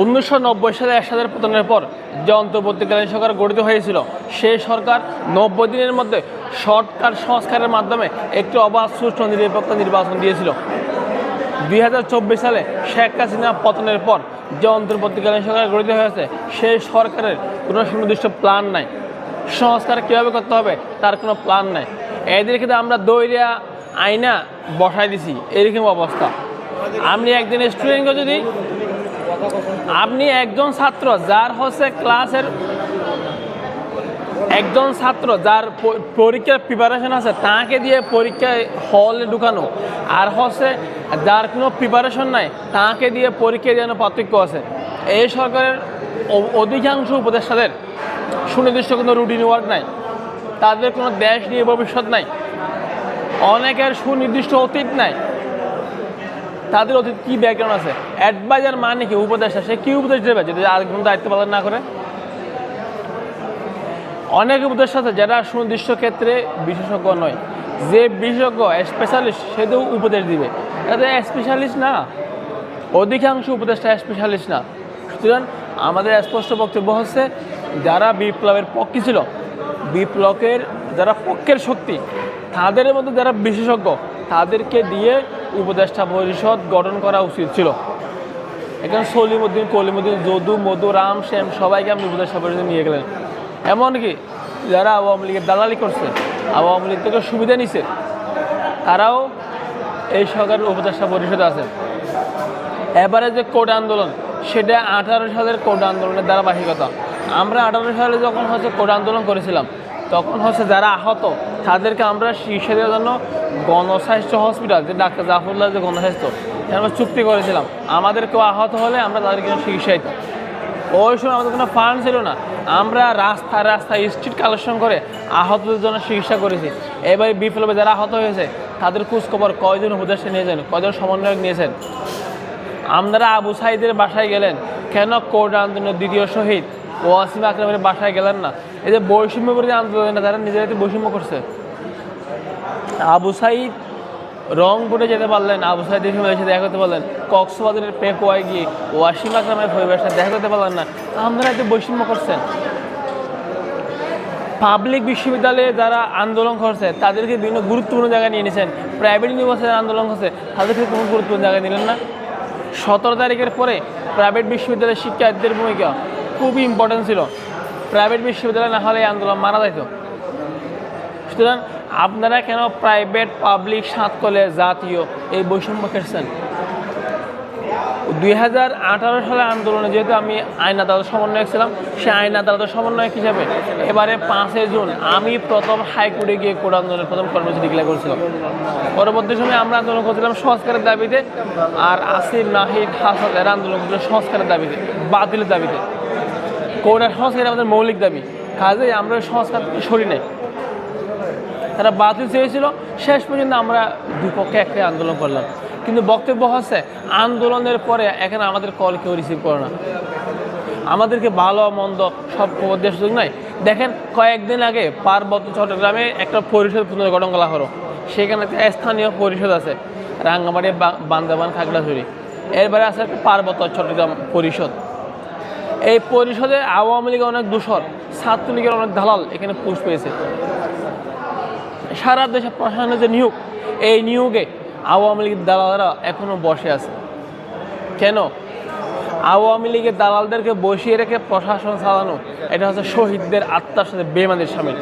উনিশশো নব্বই সালে একসাথে পতনের পর যে অন্তর্বর্তীকালীন সরকার গঠিত হয়েছিল, সেই সরকার নব্বই দিনের মধ্যে সরকার সংস্কারের মাধ্যমে একটি অবাধ, সুষ্ঠু, নিরপেক্ষ নির্বাচন দিয়েছিল। দুই হাজার চব্বিশ সালে শেখ হাসিনা পতনের পর যে অন্তর্বর্তীকালীন সরকার গঠিত হয়েছে, সেই সরকারের কোনো সুনির্দিষ্ট প্ল্যান নাই। সংস্কার কীভাবে করতে হবে, তার কোনো প্ল্যান নাই। এদের ক্ষেত্রে আমরা দৈরিয়া আইনা বসাই দিছি, এরকম অবস্থা। আপনি একদিন স্টুডেন্টকে যদি আপনি একজন ছাত্র যার হচ্ছে ক্লাসের একজন ছাত্র যার পরীক্ষার প্রিপারেশন আছে, তাকে দিয়ে পরীক্ষায় হলে ঢুকানো। আর হচ্ছে যার কোনো প্রিপারেশন নাই, তাকে দিয়ে পরীক্ষা দেওয়ানো পার্থক্য আছে। এই সরকারের অধিকাংশ উপদেষ্টাদের সুনির্দিষ্ট কোনো রুটিন ওয়ার্ক নাই। তাদের কোনো দেশ নিয়ে ভবিষ্যৎ নাই। অনেকের সুনির্দিষ্ট অতীত নাই। তাদের অতীত কী ব্যাকগ্রাউন্ড আছে? অ্যাডভাইজার মানে কি? উপদেষ্টা। সে কী উপদেশ দেবে? যদি আর কোনো দায়িত্ব পালন না করে? অনেক উপদেষ্টা আছে যারা সুনির্দিষ্ট ক্ষেত্রে বিশেষজ্ঞ নয়। যে বিশেষজ্ঞ স্পেশালিস্ট সে তো উপদেশ দিবে। তাদের স্পেশালিস্ট না। অধিকাংশ উপদেষ্টা স্পেশালিস্ট না। সুতরাং আমাদের স্পষ্ট বক্তব্য হচ্ছে, যারা বিপ্লবের পক্ষে ছিল, বিপ্লবের যারা পক্ষের শক্তি, তাদের মধ্যে যারা বিশেষজ্ঞ তাদেরকে দিয়ে উপদেষ্টা পরিষদ গঠন করা উচিত ছিল। এখানে সলিমুদ্দিন, কলিমুদ্দিন, যদু, মধু, রাম, শ্যাম, সবাইকে আপনি উপদেষ্টা পরিষদে নিয়ে গেলেন। এমনকি যারা আওয়ামী লীগের দালালি করছে, আওয়ামী লীগ থেকে সুবিধা নিছে, তারাও এই সরকারের উপদেষ্টা পরিষদে আছে এবারে যে কোট আন্দোলন, সেটা আঠারো সালের কোট আন্দোলনের ধারাবাহিকতা। আমরা আঠারো সালে যখন হচ্ছে কোট আন্দোলন করেছিলাম তখন হচ্ছে যারা আহত, তাদেরকে আমরা চিকিৎসা দেওয়ার জন্য গণস্বাস্থ্য হসপিটাল, যে ডাক্তার জাফরুল্লাহ যে গণস্বাস্থ্য আমরা চুক্তি করেছিলাম। আমাদের কেউ আহত হলে আমরা তাদেরকে চিকিৎসা দিতাম। ওই সময় আমাদের কোনো ফান্ড ছিল না। আমরা রাস্তায় রাস্তায় স্ট্রিট কালেকশন করে আহতদের জন্য চিকিৎসা করেছি। এবারে বিপ্লবে যারা আহত হয়েছে, তাদের খোঁজখবর কয়জন উপদেষ্টা নিয়েছেন, কয়জন সমন্বয়ক নিয়েছেন? আপনারা আবু সাইদের বাসায় গেলেন। কেন কোর্ট আন্দোলনের দ্বিতীয় শহীদ? ওয়াসিম আকরামের বাসায় গেলেন না। এই যে বৈষম্য বিরোধী আন্দোলনে তারা নিজেরাই বৈষম্য করছে। আবু সাইদ রংপুরে যেতে পারলেন, আবু সাইদ এসে এসে দেখা করতে পারলেন। কক্সবাজারের পেকুয়ায় গিয়ে ওয়াসিম আকরামের পরিবারের সাথে দেখা করতে পারলেন না। আপনারা এতে বৈষম্য করছেন। পাবলিক বিশ্ববিদ্যালয়ে যারা আন্দোলন করছে, তাদেরকে বিভিন্ন গুরুত্বপূর্ণ জায়গায় নিয়ে নিয়েছেন। প্রাইভেট ইউনিভার্সিটির আন্দোলন করছে, তাদেরকে কোনো গুরুত্বপূর্ণ জায়গায় নিলেন না। সতেরো তারিখের পরে প্রাইভেট বিশ্ববিদ্যালয়ের শিক্ষার্থীদের ভূমিকা। খুবই ইম্পর্টেন্ট ছিল। প্রাইভেট বিশ্ববিদ্যালয় না হলে এই আন্দোলন মারা যেত সুতরাং আপনারা কেন প্রাইভেট পাবলিক সাত কলে জাতীয় এই বৈষম্য খেলছেন? দুই হাজার আঠারো সালে আন্দোলনে যেহেতু আমি আইন আদালত সমন্বয়ক ছিলাম, সে আইন আদালতের সমন্বয়ক হিসাবে এবারে পাঁচই জুন আমি প্রথম হাইকোর্টে গিয়ে কোর্ট আন্দোলনের প্রথম কর্মসূচি ডিক্লেয়ার করেছিলাম। পরবর্তী সময়ে আমরা আন্দোলন করছিলাম সংস্কারের দাবিতে, আর আসিফ নাহিদ হাসান এরা আন্দোলন করছিল সংস্কারের দাবিতে, বাতিলের দাবিতে। কোর্টের সংস্কার আমাদের মৌলিক দাবি। কাজেই আমরা সংস্কার সরি নাই? তারা বাতিল চেয়েছিল, শেষ পর্যন্ত আমরা দুপক্ষে একটাই আন্দোলন করলাম। কিন্তু বক্তব্য হচ্ছে, আন্দোলনের পরে এখানে আমাদের কল কেউ রিসিভ করে না। আমাদেরকে ভালো, মন্দ সব খবর দেওয়ার সুযোগ নাই। দেখেন, কয়েকদিন আগে পার্বত্য চট্টগ্রামে একটা পরিষদ পুনর্গঠন করা হলো। সেখানে একটা স্থানীয় পরিষদ আছে, রাঙ্গামাটি বান্দাবান খাগড়াছড়ি। এরপরে আছে একটা পার্বত্য চট্টগ্রাম পরিষদ। এই পরিষদে আওয়ামী লীগের অনেক দূষণ ছাত্রলীগের অনেক দালাল এখানে পুষ পেয়েছে। সারা দেশে প্রশাসনের যে নিয়োগ, এই নিয়োগে আওয়ামী লীগের দালালরা এখনও বসে আছে। কেন? আওয়ামী লীগের দালালদেরকে বসিয়ে রেখে প্রশাসন চালানো, এটা হচ্ছে শহীদদের আত্মার সাথে বেমানের সামিল।